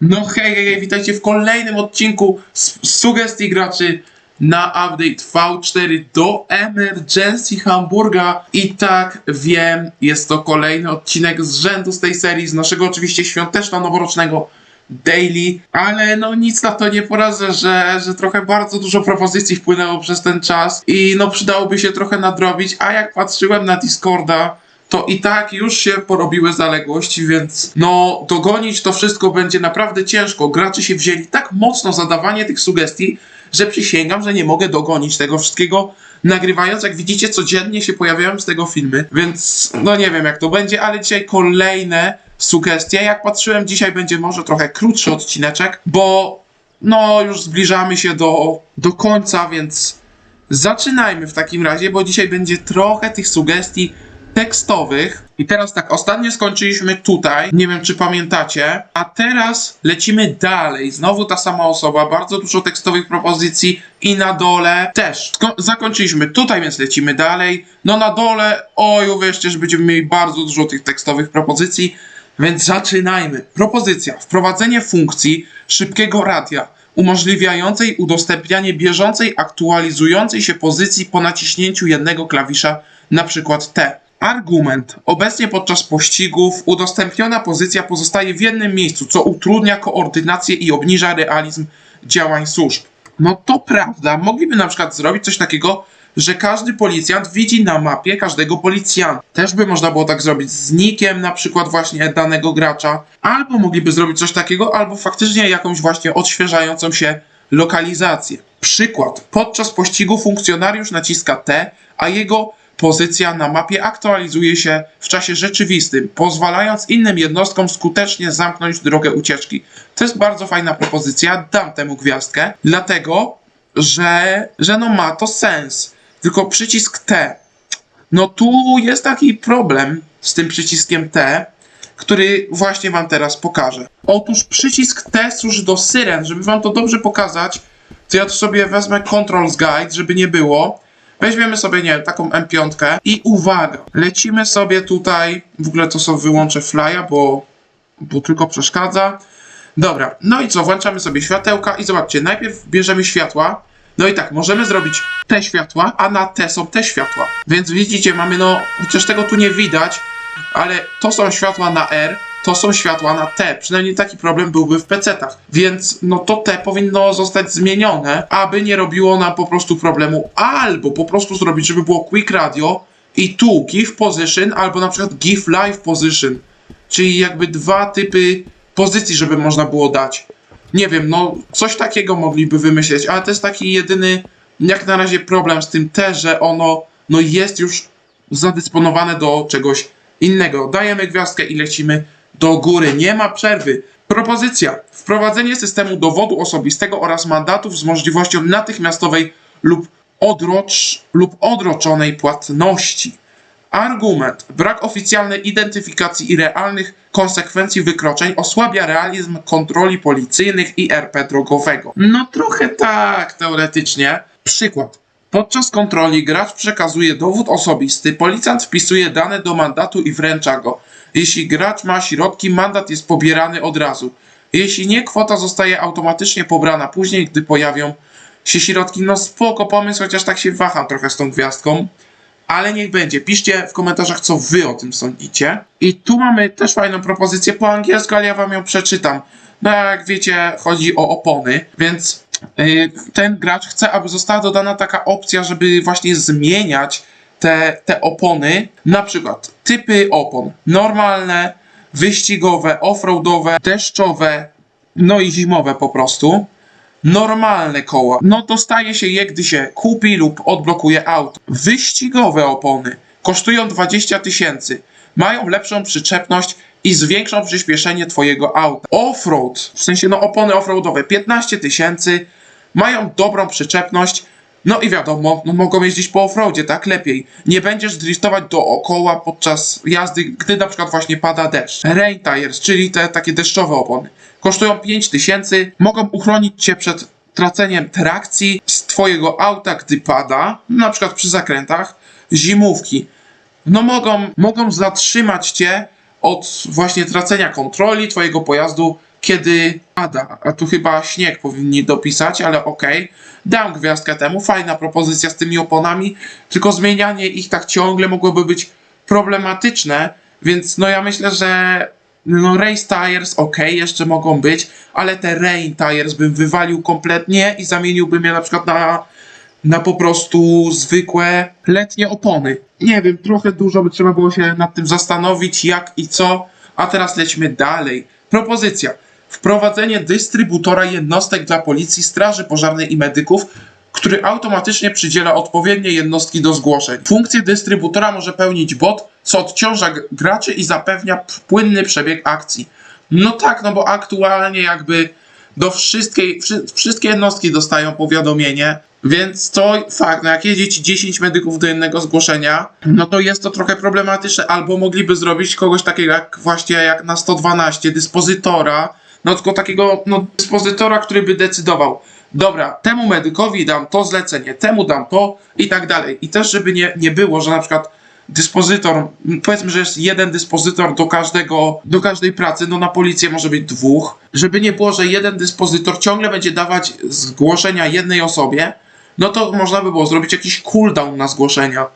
No hej, hej, hej, witajcie w kolejnym odcinku z sugestii graczy na update V4 do Emergency Hamburga. I tak wiem, jest to kolejny odcinek z rzędu z tej serii, z naszego oczywiście świąteczno-noworocznego daily, ale no nic na to nie poradzę, że, że trochę bardzo dużo propozycji wpłynęło przez ten czas i no przydałoby się trochę nadrobić, a jak patrzyłem na Discorda, to i tak już się porobiły zaległości, więc no dogonić to wszystko będzie naprawdę ciężko. Gracze się wzięli tak mocno za dawanie tych sugestii, że przysięgam, że nie mogę dogonić tego wszystkiego. Nagrywając, jak widzicie, codziennie się pojawiają z tego filmy, więc no nie wiem jak to będzie, ale dzisiaj kolejne sugestie. Jak patrzyłem, dzisiaj będzie może trochę krótszy odcineczek, bo no już zbliżamy się do, do końca, więc zaczynajmy w takim razie, bo dzisiaj będzie trochę tych sugestii tekstowych. I teraz tak, ostatnio skończyliśmy tutaj, nie wiem czy pamiętacie, a teraz lecimy dalej. Znowu ta sama osoba, bardzo dużo tekstowych propozycji i na dole też. Sko- zakończyliśmy tutaj, więc lecimy dalej. No na dole, oj, uwierzcie, że będziemy mieli bardzo dużo tych tekstowych propozycji, więc zaczynajmy. Propozycja. Wprowadzenie funkcji szybkiego radia umożliwiającej udostępnianie bieżącej, aktualizującej się pozycji po naciśnięciu jednego klawisza, na przykład T. Argument. Obecnie podczas pościgów udostępniona pozycja pozostaje w jednym miejscu, co utrudnia koordynację i obniża realizm działań służb. No to prawda, mogliby na przykład zrobić coś takiego, że każdy policjant widzi na mapie każdego policjanta. Też by można było tak zrobić z nikiem na przykład właśnie danego gracza, albo mogliby zrobić coś takiego, albo faktycznie jakąś właśnie odświeżającą się lokalizację. Przykład. Podczas pościgu funkcjonariusz naciska T, a jego pozycja na mapie aktualizuje się w czasie rzeczywistym, pozwalając innym jednostkom skutecznie zamknąć drogę ucieczki. To jest bardzo fajna propozycja, dam temu gwiazdkę, dlatego, że, że no ma to sens. Tylko przycisk T. No tu jest taki problem z tym przyciskiem T, który właśnie wam teraz pokażę. Otóż przycisk T służy do syren, żeby wam to dobrze pokazać, to ja tu sobie wezmę Controls Guide, żeby nie było. Weźmiemy sobie, nie taką M5 i uwaga, lecimy sobie tutaj, w ogóle to sobie wyłączę flya, bo, bo tylko przeszkadza. Dobra, no i co, włączamy sobie światełka i zobaczcie, najpierw bierzemy światła, no i tak, możemy zrobić te światła, a na te są te światła. Więc widzicie, mamy no, chociaż tego tu nie widać, ale to są światła na R, to są światła na T. Przynajmniej taki problem byłby w PC-tach. Więc no to T powinno zostać zmienione, aby nie robiło nam po prostu problemu. Albo po prostu zrobić, żeby było Quick Radio i tu Give Position, albo na przykład Give Live Position. Czyli jakby dwa typy pozycji, żeby można było dać. Nie wiem, no coś takiego mogliby wymyśleć, ale to jest taki jedyny, jak na razie problem z tym T, że ono no jest już zadysponowane do czegoś innego. Dajemy gwiazdkę i lecimy do góry. Nie ma przerwy. Propozycja. Wprowadzenie systemu dowodu osobistego oraz mandatów z możliwością natychmiastowej lub, odrocz, lub odroczonej płatności. Argument. Brak oficjalnej identyfikacji i realnych konsekwencji wykroczeń osłabia realizm kontroli policyjnych i RP drogowego. No trochę tak, teoretycznie. Przykład. Podczas kontroli gracz przekazuje dowód osobisty, policjant wpisuje dane do mandatu i wręcza go. Jeśli gracz ma środki, mandat jest pobierany od razu. Jeśli nie, kwota zostaje automatycznie pobrana później, gdy pojawią się środki. No spoko pomysł, chociaż tak się waham trochę z tą gwiazdką. Ale niech będzie. Piszcie w komentarzach, co wy o tym sądzicie. I tu mamy też fajną propozycję po angielsku, ale ja wam ją przeczytam. No jak wiecie, chodzi o opony, więc ten gracz chce, aby została dodana taka opcja, żeby właśnie zmieniać te, te opony. Na przykład typy opon. Normalne, wyścigowe, offroadowe, deszczowe, no i zimowe po prostu normalne koła. No dostaje się je, gdy się kupi lub odblokuje auto. Wyścigowe opony kosztują 20 tysięcy. Mają lepszą przyczepność i zwiększą przyspieszenie twojego auta. Offroad, w sensie no opony offroadowe 15 tysięcy. Mają dobrą przyczepność. No i wiadomo, no mogą jeździć po offroadzie, tak? Lepiej. Nie będziesz driftować dookoła podczas jazdy, gdy na przykład właśnie pada deszcz. Rain tires, czyli te takie deszczowe opony. Kosztują 5000, mogą uchronić cię przed traceniem trakcji z twojego auta, gdy pada, na przykład przy zakrętach. Zimówki. No mogą, mogą zatrzymać cię od właśnie tracenia kontroli twojego pojazdu kiedy pada, a tu chyba śnieg powinni dopisać, ale okej. Dam gwiazdkę temu, fajna propozycja z tymi oponami, tylko zmienianie ich tak ciągle mogłoby być problematyczne, więc no ja myślę, że no race tires ok, jeszcze mogą być, ale te rain tires bym wywalił kompletnie i zamieniłbym je na przykład na, na po prostu zwykłe letnie opony. Nie wiem, trochę dużo by trzeba było się nad tym zastanowić, jak i co, a teraz lećmy dalej. Propozycja. Wprowadzenie dystrybutora jednostek dla policji, straży pożarnej i medyków, który automatycznie przydziela odpowiednie jednostki do zgłoszeń. Funkcję dystrybutora może pełnić bot, co odciąża graczy i zapewnia płynny przebieg akcji. No tak, no bo aktualnie jakby do wszystkiej, wszy, wszystkie jednostki dostają powiadomienie, więc to fakt, no jak jedzie ci 10 medyków do jednego zgłoszenia, no to jest to trochę problematyczne, albo mogliby zrobić kogoś takiego jak właśnie jak na 112, dyspozytora, no tylko takiego no, dyspozytora, który by decydował, dobra, temu medykowi dam to zlecenie, temu dam to i tak dalej. I też, żeby nie, nie było, że na przykład dyspozytor, powiedzmy, że jest jeden dyspozytor do każdego, do każdej pracy, no na policję może być dwóch, żeby nie było, że jeden dyspozytor ciągle będzie dawać zgłoszenia jednej osobie, no to można by było zrobić jakiś cooldown na zgłoszenia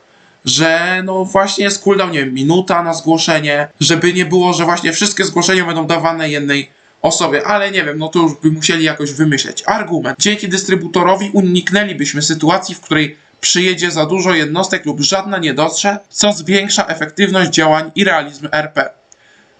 że no właśnie jest cooldown, nie wiem, minuta na zgłoszenie, żeby nie było, że właśnie wszystkie zgłoszenia będą dawane jednej osobie, ale nie wiem, no to już by musieli jakoś wymyśleć. Argument. Dzięki dystrybutorowi uniknęlibyśmy sytuacji, w której przyjedzie za dużo jednostek lub żadna nie dotrze, co zwiększa efektywność działań i realizm RP.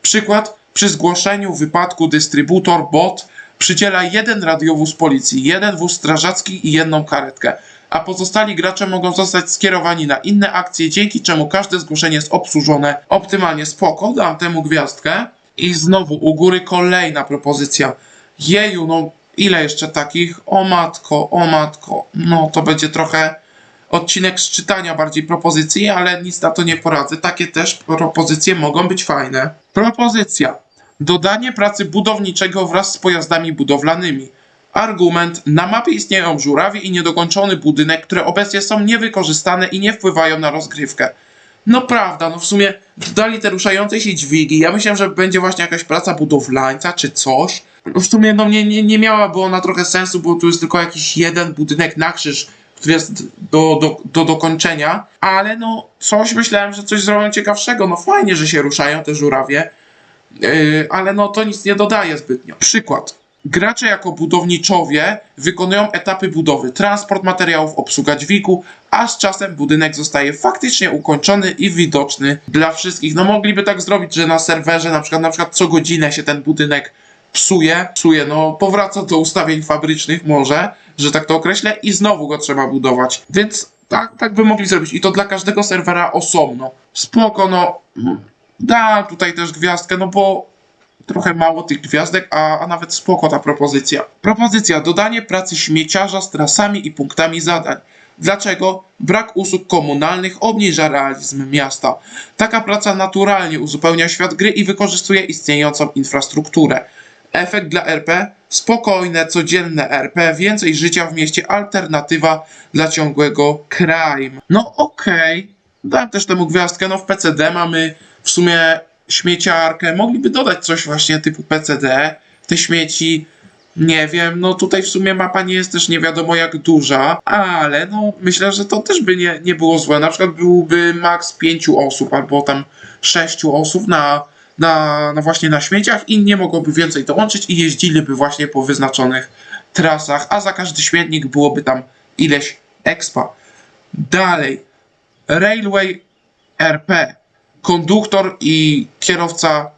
Przykład, przy zgłoszeniu wypadku dystrybutor bot przydziela jeden radiowóz policji, jeden wóz strażacki i jedną karetkę, a pozostali gracze mogą zostać skierowani na inne akcje, dzięki czemu każde zgłoszenie jest obsłużone optymalnie. Spoko, dam temu gwiazdkę. I znowu u góry kolejna propozycja. Jeju, no ile jeszcze takich? O matko, o matko. No to będzie trochę odcinek z czytania bardziej propozycji, ale nic na to nie poradzę. Takie też propozycje mogą być fajne. Propozycja. Dodanie pracy budowniczego wraz z pojazdami budowlanymi. Argument. Na mapie istnieją żurawie i niedokończony budynek, które obecnie są niewykorzystane i nie wpływają na rozgrywkę. No prawda, no w sumie dodali te ruszające się dźwigi. Ja myślałem, że będzie właśnie jakaś praca budowlańca czy coś. No w sumie no nie, nie, nie miałaby ona trochę sensu, bo tu jest tylko jakiś jeden budynek na krzyż, który jest do, do, do dokończenia. Ale no coś myślałem, że coś zrobią ciekawszego. No fajnie, że się ruszają te żurawie. Yy, ale no to nic nie dodaje zbytnio. Przykład. Gracze jako budowniczowie wykonują etapy budowy, transport materiałów, obsługa dźwigu, a z czasem budynek zostaje faktycznie ukończony i widoczny dla wszystkich. No mogliby tak zrobić, że na serwerze na przykład, na przykład co godzinę się ten budynek psuje, psuje, no powraca do ustawień fabrycznych może, że tak to określę i znowu go trzeba budować. Więc tak, tak by mogli zrobić i to dla każdego serwera osobno. Spoko, no mm, dam tutaj też gwiazdkę, no bo trochę mało tych gwiazdek, a, a nawet spoko ta propozycja. Propozycja dodanie pracy śmieciarza z trasami i punktami zadań. Dlaczego? Brak usług komunalnych obniża realizm miasta. Taka praca naturalnie uzupełnia świat gry i wykorzystuje istniejącą infrastrukturę. Efekt dla RP? Spokojne, codzienne RP, więcej życia w mieście, alternatywa dla ciągłego crime. No okej, dałem też temu gwiazdkę, no w PCD mamy w sumie śmieciarkę, mogliby dodać coś właśnie typu PCD, te śmieci, nie wiem, no tutaj w sumie mapa nie jest też nie wiadomo jak duża, ale no myślę, że to też by nie, nie było złe, na przykład byłby maks 5 osób albo tam 6 osób na, na, na właśnie na śmieciach, inni mogłoby więcej dołączyć i jeździliby właśnie po wyznaczonych trasach, a za każdy śmietnik byłoby tam ileś expa. Dalej, Railway RP, konduktor i kierowca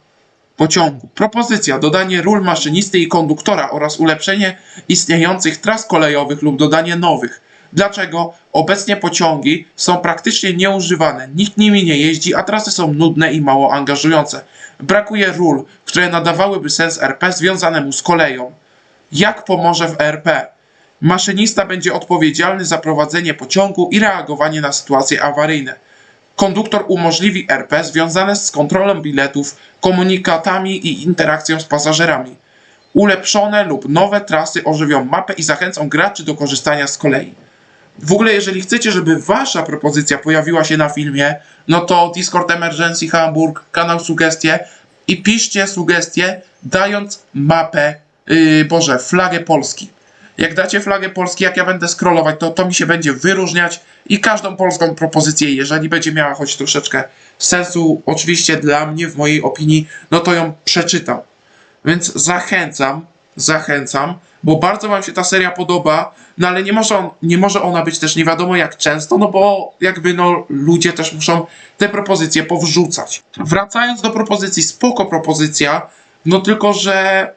pociągu. Propozycja: dodanie ról maszynisty i konduktora oraz ulepszenie istniejących tras kolejowych lub dodanie nowych. Dlaczego? Obecnie pociągi są praktycznie nieużywane, nikt nimi nie jeździ, a trasy są nudne i mało angażujące. Brakuje ról, które nadawałyby sens RP związanemu z koleją. Jak pomoże w RP? Maszynista będzie odpowiedzialny za prowadzenie pociągu i reagowanie na sytuacje awaryjne. Konduktor umożliwi RP związane z kontrolą biletów, komunikatami i interakcją z pasażerami. Ulepszone lub nowe trasy ożywią mapę i zachęcą graczy do korzystania z kolei. W ogóle, jeżeli chcecie, żeby wasza propozycja pojawiła się na filmie, no to Discord Emergency Hamburg, kanał Sugestie, i piszcie sugestie, dając mapę, yy, Boże, flagę Polski. Jak dacie flagę Polski, jak ja będę scrollować, to to mi się będzie wyróżniać i każdą polską propozycję, jeżeli będzie miała choć troszeczkę sensu, oczywiście dla mnie, w mojej opinii, no to ją przeczytam. Więc zachęcam, zachęcam, bo bardzo Wam się ta seria podoba, no ale nie może, on, nie może ona być też nie wiadomo jak często, no bo jakby no ludzie też muszą te propozycje powrzucać. Wracając do propozycji, spoko propozycja, no tylko, że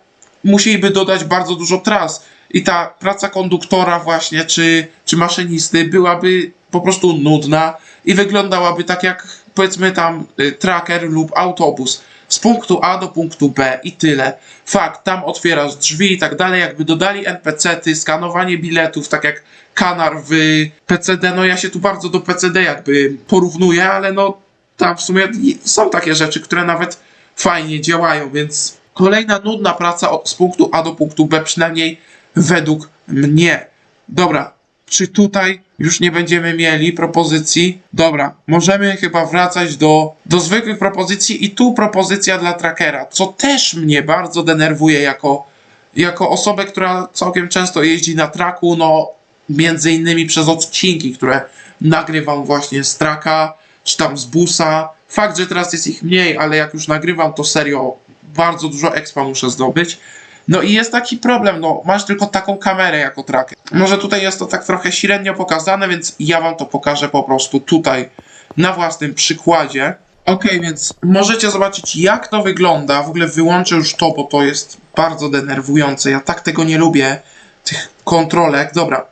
musieliby dodać bardzo dużo tras i ta praca konduktora właśnie, czy, czy maszynisty byłaby po prostu nudna i wyglądałaby tak jak powiedzmy tam y, tracker lub autobus. Z punktu A do punktu B i tyle. Fakt, tam otwierasz drzwi i tak dalej, jakby dodali NPC-ty, skanowanie biletów, tak jak kanar w PCD, no ja się tu bardzo do PCD jakby porównuję, ale no tam w sumie są takie rzeczy, które nawet fajnie działają, więc kolejna nudna praca od- z punktu A do punktu B, przynajmniej według mnie. Dobra, czy tutaj już nie będziemy mieli propozycji? Dobra, możemy chyba wracać do, do zwykłych propozycji i tu propozycja dla trackera, co też mnie bardzo denerwuje jako, jako osobę, która całkiem często jeździ na traku, no między innymi przez odcinki, które nagrywam właśnie z traka, czy tam z busa. Fakt, że teraz jest ich mniej, ale jak już nagrywam, to serio bardzo dużo expa muszę zdobyć. No i jest taki problem, no masz tylko taką kamerę jako tracker. Może tutaj jest to tak trochę średnio pokazane, więc ja wam to pokażę po prostu tutaj na własnym przykładzie. Ok, więc możecie zobaczyć jak to wygląda. W ogóle wyłączę już to, bo to jest bardzo denerwujące. Ja tak tego nie lubię, tych kontrolek. Dobra,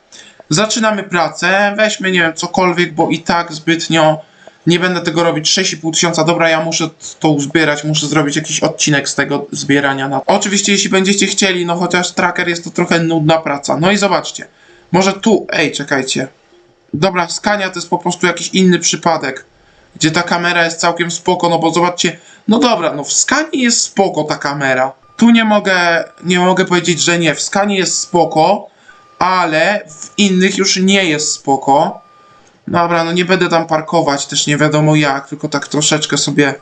zaczynamy pracę. Weźmy, nie wiem, cokolwiek, bo i tak zbytnio nie będę tego robić 6,5 tysiąca. Dobra, ja muszę to uzbierać, muszę zrobić jakiś odcinek z tego zbierania. Na... Oczywiście, jeśli będziecie chcieli, no chociaż tracker jest to trochę nudna praca. No i zobaczcie, może tu, ej, czekajcie. Dobra, skania to jest po prostu jakiś inny przypadek, gdzie ta kamera jest całkiem spoko, no bo zobaczcie, no dobra, no w skanie jest spoko ta kamera. Tu nie mogę, nie mogę powiedzieć, że nie, w skanie jest spoko, ale w innych już nie jest spoko. Dobra, no nie będę tam parkować, też nie wiadomo jak, tylko tak troszeczkę sobie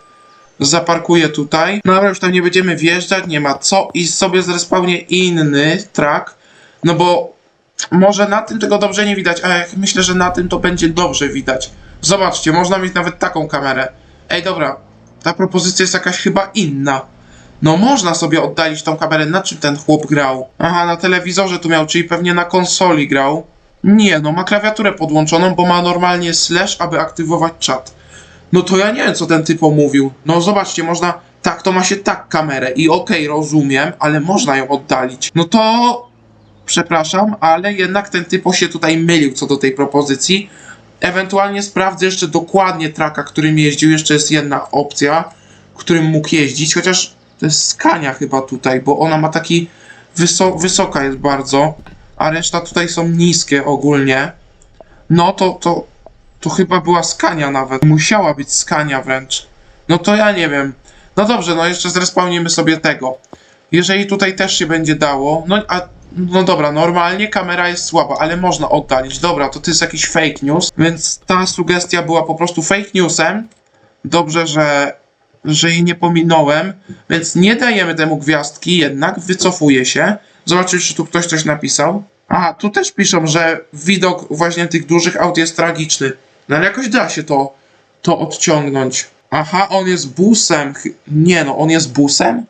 zaparkuję tutaj. Dobra, już tam nie będziemy wjeżdżać, nie ma co i sobie zrespawnię inny track, no bo może na tym tego dobrze nie widać, a jak myślę, że na tym to będzie dobrze widać. Zobaczcie, można mieć nawet taką kamerę. Ej, dobra, ta propozycja jest jakaś chyba inna. No można sobie oddalić tą kamerę, na czym ten chłop grał? Aha, na telewizorze tu miał, czyli pewnie na konsoli grał. Nie, no ma klawiaturę podłączoną, bo ma normalnie slash, aby aktywować czat. No to ja nie wiem, co ten typ mówił. No zobaczcie, można... Tak, to ma się tak kamerę i okej, rozumiem, ale można ją oddalić. No to... Przepraszam, ale jednak ten typo się tutaj mylił co do tej propozycji. Ewentualnie sprawdzę jeszcze dokładnie traka, którym jeździł. Jeszcze jest jedna opcja, którym mógł jeździć, chociaż to jest skania chyba tutaj, bo ona ma taki wyso wysoka jest bardzo, a reszta tutaj są niskie ogólnie. No to, to, to chyba była skania nawet. Musiała być skania wręcz. No to ja nie wiem. No dobrze, no jeszcze zrespawnimy sobie tego. Jeżeli tutaj też się będzie dało, no a no dobra, normalnie kamera jest słaba, ale można oddalić. Dobra, to to jest jakiś fake news, więc ta sugestia była po prostu fake newsem. Dobrze, że, że jej nie pominąłem, więc nie dajemy temu gwiazdki, jednak wycofuje się. Zobaczyć, czy tu ktoś coś napisał. A, tu też piszą, że widok właśnie tych dużych aut jest tragiczny. No ale jakoś da się to, to odciągnąć. Aha, on jest busem. Nie no, on jest busem?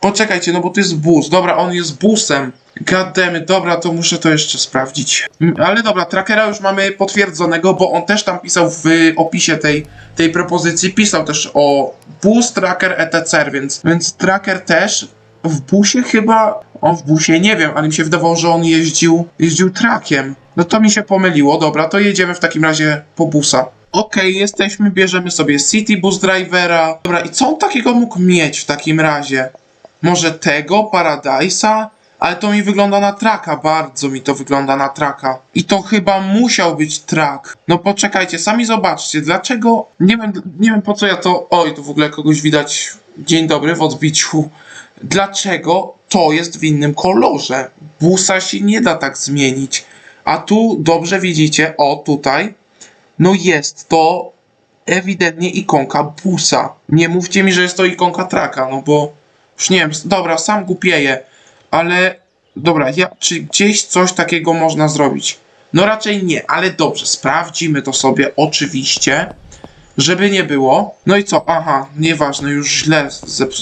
Poczekajcie, no bo to jest bus. Dobra, on jest busem. Goddammit, dobra, to muszę to jeszcze sprawdzić. Mm, Ale dobra, trackera już mamy potwierdzonego, bo on też tam pisał w opisie tej, tej propozycji, pisał też o bus, tracker, etc., więc, więc tracker też w busie chyba, on w busie nie wiem, ale mi się wydawało, że on jeździł, jeździł trakiem. No to mi się pomyliło, dobra, to jedziemy w takim razie po busa. Okej, jesteśmy, bierzemy sobie City Bus Drivera. Dobra, i co on takiego mógł mieć w takim razie? Może tego, Paradise'a? Ale to mi wygląda na traka, bardzo mi to wygląda na traka. I to chyba musiał być trak. No poczekajcie, sami zobaczcie, dlaczego... Nie wiem, nie wiem po co ja to... Oj, tu w ogóle kogoś widać. Dzień dobry, w odbiciu. Dlaczego to jest w innym kolorze? Busa się nie da tak zmienić. A tu dobrze widzicie, o tutaj, no jest to ewidentnie ikonka busa. Nie mówcie mi, że jest to ikonka traka, no bo już nie wiem, dobra, sam głupieję, ale dobra, ja, czy gdzieś coś takiego można zrobić? No raczej nie, ale dobrze, sprawdzimy to sobie oczywiście, żeby nie było. No i co? Aha, nieważne, już źle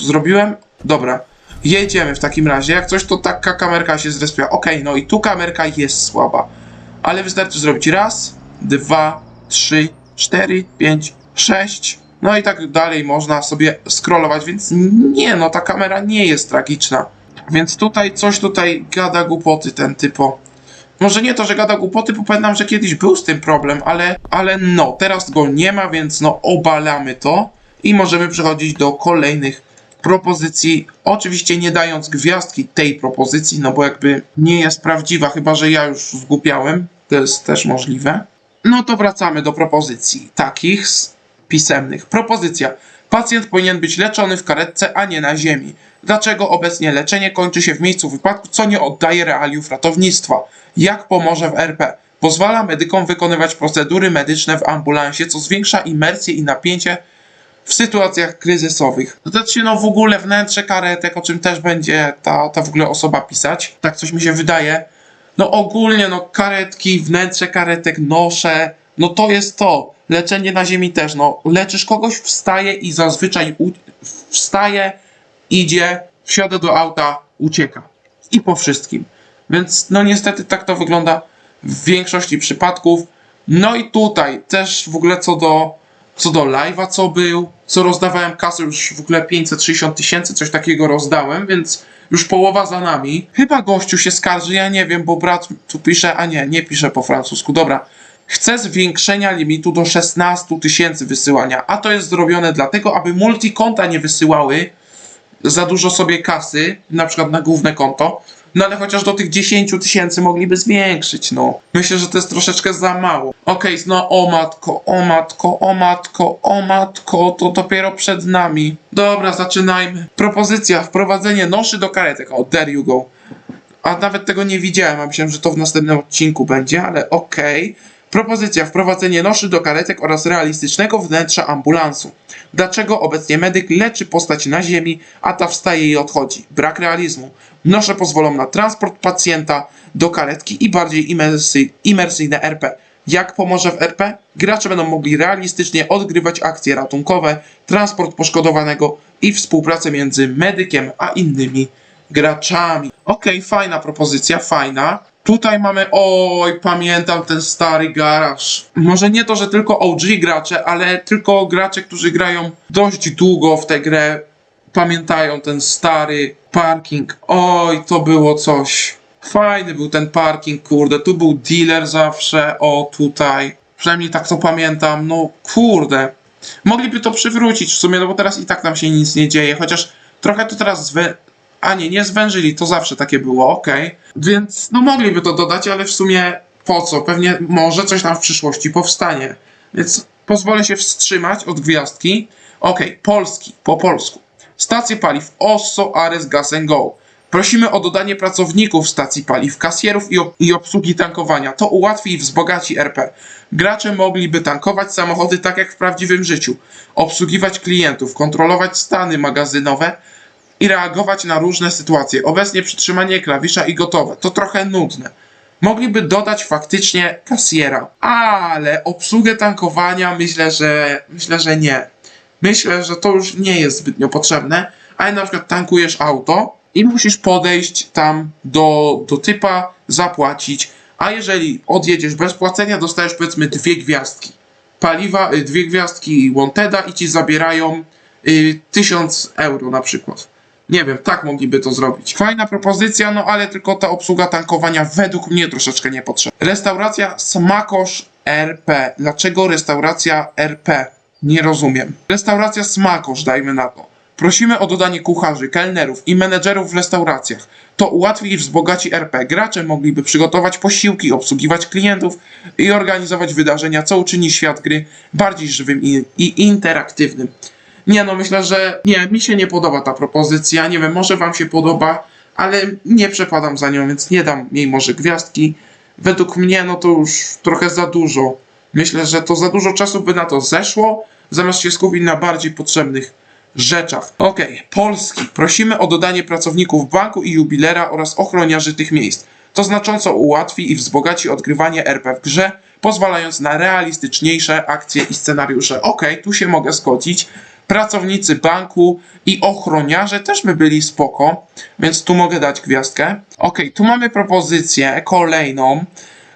zrobiłem. Dobra, jedziemy w takim razie. Jak coś, to taka kamerka się zrespiła. Okej, no i tu kamerka jest słaba, ale wystarczy zrobić raz, dwa, trzy, cztery, pięć, sześć. No i tak dalej można sobie scrollować, więc nie, no ta kamera nie jest tragiczna. Więc tutaj coś tutaj gada głupoty ten typo. Może nie to, że gada głupoty, bo pamiętam, że kiedyś był z tym problem, ale, ale no, teraz go nie ma, więc no obalamy to i możemy przechodzić do kolejnych propozycji. Oczywiście nie dając gwiazdki tej propozycji, no bo jakby nie jest prawdziwa, chyba że ja już zgłupiałem. To jest też możliwe. No to wracamy do propozycji takich pisemnych. Propozycja. Pacjent powinien być leczony w karetce, a nie na ziemi. Dlaczego obecnie leczenie kończy się w miejscu wypadku, co nie oddaje realiów ratownictwa? Jak pomoże w RP? Pozwala medykom wykonywać procedury medyczne w ambulansie, co zwiększa imersję i napięcie w sytuacjach kryzysowych. Znaczy, no w ogóle wnętrze karetek, o czym też będzie ta, ta w ogóle osoba pisać. Tak coś mi się wydaje. No ogólnie, no karetki, wnętrze karetek, nosze, no to jest to. Leczenie na ziemi też, no leczysz kogoś, wstaje i zazwyczaj u- wstaje, idzie, wsiada do auta, ucieka. I po wszystkim. Więc no niestety tak to wygląda w większości przypadków. No i tutaj też w ogóle co do co do live'a, co był, co rozdawałem kasę, już w ogóle 560 tysięcy, coś takiego rozdałem, więc już połowa za nami. Chyba gościu się skarży, ja nie wiem, bo brat tu pisze, a nie, nie pisze po francusku, dobra. Chcę zwiększenia limitu do 16 tysięcy wysyłania, a to jest zrobione dlatego, aby multikonta nie wysyłały za dużo sobie kasy, na przykład na główne konto, no ale chociaż do tych 10 tysięcy mogliby zwiększyć, no. Myślę, że to jest troszeczkę za mało. Okej, no o matko, o matko, o matko, o matko, to dopiero przed nami. Dobra, zaczynajmy. Propozycja, wprowadzenie noszy do karetek. O, there you go. A nawet tego nie widziałem, a myślałem, że to w następnym odcinku będzie, ale okej. Propozycja wprowadzenie noszy do karetek oraz realistycznego wnętrza ambulansu. Dlaczego obecnie medyk leczy postać na ziemi, a ta wstaje i odchodzi? Brak realizmu. Nosze pozwolą na transport pacjenta do karetki i bardziej imersy, imersyjne RP. Jak pomoże w RP? Gracze będą mogli realistycznie odgrywać akcje ratunkowe, transport poszkodowanego i współpracę między medykiem a innymi graczami. Okej, fajna propozycja, fajna. Tutaj mamy, oj, pamiętam ten stary garaż. Może nie to, że tylko OG gracze, ale tylko gracze, którzy grają dość długo w tę grę, pamiętają ten stary parking. Oj, to było coś. Fajny był ten parking, kurde. Tu był dealer zawsze, o tutaj. Przynajmniej tak to pamiętam. No kurde. Mogliby to przywrócić w sumie, no bo teraz i tak nam się nic nie dzieje, chociaż trochę to teraz. A nie, nie zwężyli, to zawsze takie było, okej. Więc no mogliby to dodać, ale w sumie po co? Pewnie może coś tam w przyszłości powstanie. Więc pozwolę się wstrzymać od gwiazdki. Okej, polski, po polsku. Stacje paliw Osso Ares Gas Go. Prosimy o dodanie pracowników stacji paliw, kasjerów i, ob- i obsługi tankowania. To ułatwi i wzbogaci RP. Gracze mogliby tankować samochody tak jak w prawdziwym życiu, obsługiwać klientów, kontrolować stany magazynowe i reagować na różne sytuacje. Obecnie przytrzymanie klawisza i gotowe. To trochę nudne. Mogliby dodać faktycznie kasjera, ale obsługę tankowania myślę, że myślę, że nie. Myślę, że to już nie jest zbytnio potrzebne, ale na przykład tankujesz auto i musisz podejść tam do, do typa, zapłacić, a jeżeli odjedziesz bez płacenia, dostajesz powiedzmy dwie gwiazdki. Paliwa, y, dwie gwiazdki Wanteda i ci zabierają y, 1000 euro na przykład. Nie wiem, tak mogliby to zrobić. Fajna propozycja, no ale tylko ta obsługa tankowania według mnie troszeczkę niepotrzebna. Restauracja Smakosz RP. Dlaczego restauracja RP? Nie rozumiem. Restauracja Smakosz, dajmy na to. Prosimy o dodanie kucharzy, kelnerów i menedżerów w restauracjach. To ułatwi i wzbogaci RP. Gracze mogliby przygotować posiłki, obsługiwać klientów i organizować wydarzenia, co uczyni świat gry bardziej żywym i, i interaktywnym. Nie no, myślę, że nie, mi się nie podoba ta propozycja. Nie wiem, może wam się podoba, ale nie przepadam za nią, więc nie dam jej może gwiazdki. Według mnie, no to już trochę za dużo. Myślę, że to za dużo czasu by na to zeszło, zamiast się skupić na bardziej potrzebnych rzeczach. Okej, Polski. Prosimy o dodanie pracowników banku i jubilera oraz ochroniarzy tych miejsc. To znacząco ułatwi i wzbogaci odgrywanie RP w grze, pozwalając na realistyczniejsze akcje i scenariusze. Okej, tu się mogę zgodzić. Pracownicy banku i ochroniarze też by byli spoko, więc tu mogę dać gwiazdkę. Okej, tu mamy propozycję kolejną.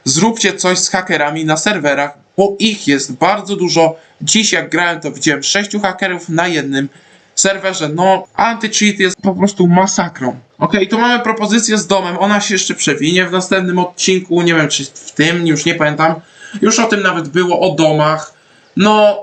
Zróbcie coś z hakerami na serwerach, bo ich jest bardzo dużo. Dziś jak grałem, to widziałem sześciu hakerów na jednym serwerze. No, anti-cheat jest po prostu masakrą. Okej, tu mamy propozycję z domem. Ona się jeszcze przewinie w następnym odcinku. Nie wiem, czy w tym, już nie pamiętam. Już o tym nawet było, o domach. No,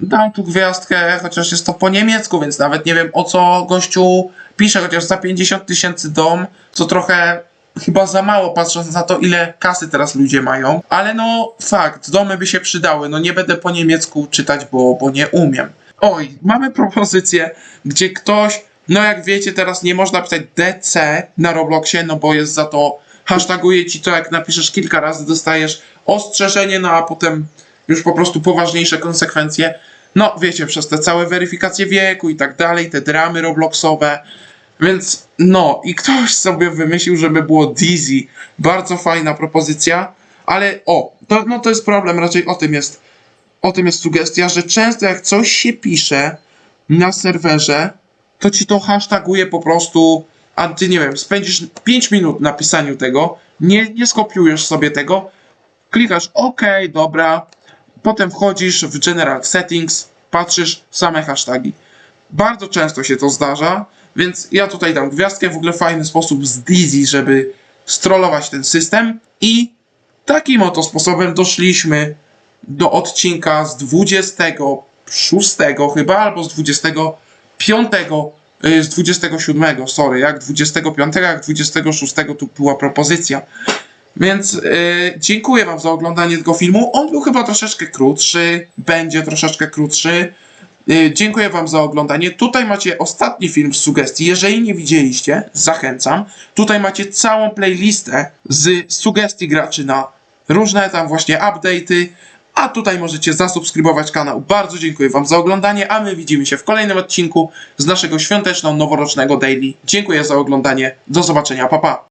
dam tu gwiazdkę, chociaż jest to po niemiecku, więc nawet nie wiem o co gościu pisze, chociaż za 50 tysięcy dom, co trochę chyba za mało, patrząc na to, ile kasy teraz ludzie mają. Ale no, fakt, domy by się przydały. No nie będę po niemiecku czytać, bo, bo nie umiem. Oj, mamy propozycję, gdzie ktoś, no jak wiecie, teraz nie można pisać DC na Robloxie, no bo jest za to, hashtaguje ci to, jak napiszesz kilka razy, dostajesz ostrzeżenie, no a potem już po prostu poważniejsze konsekwencje. No, wiecie, przez te całe weryfikacje wieku i tak dalej, te dramy Robloxowe. Więc no, i ktoś sobie wymyślił, żeby było Dizzy. Bardzo fajna propozycja, ale o, to, no to jest problem, raczej o tym jest, o tym jest sugestia, że często jak coś się pisze na serwerze, to ci to hashtaguje po prostu, a ty nie wiem, spędzisz 5 minut na pisaniu tego, nie, nie skopiujesz sobie tego, klikasz OK, dobra, potem wchodzisz w General Settings, patrzysz same hasztagi. Bardzo często się to zdarza, więc ja tutaj dam gwiazdkę, w ogóle fajny sposób z Dizzy, żeby strollować ten system i takim oto sposobem doszliśmy do odcinka z 26 chyba, albo z 25, y, z 27, sorry, jak 25, jak 26 tu była propozycja. Więc y, dziękuję Wam za oglądanie tego filmu. On był chyba troszeczkę krótszy, będzie troszeczkę krótszy. Y, dziękuję Wam za oglądanie. Tutaj macie ostatni film z sugestii. Jeżeli nie widzieliście, zachęcam. Tutaj macie całą playlistę z sugestii graczy na różne tam właśnie update'y. A tutaj możecie zasubskrybować kanał. Bardzo dziękuję Wam za oglądanie, a my widzimy się w kolejnym odcinku z naszego świąteczno-noworocznego daily. Dziękuję za oglądanie. Do zobaczenia. Pa pa.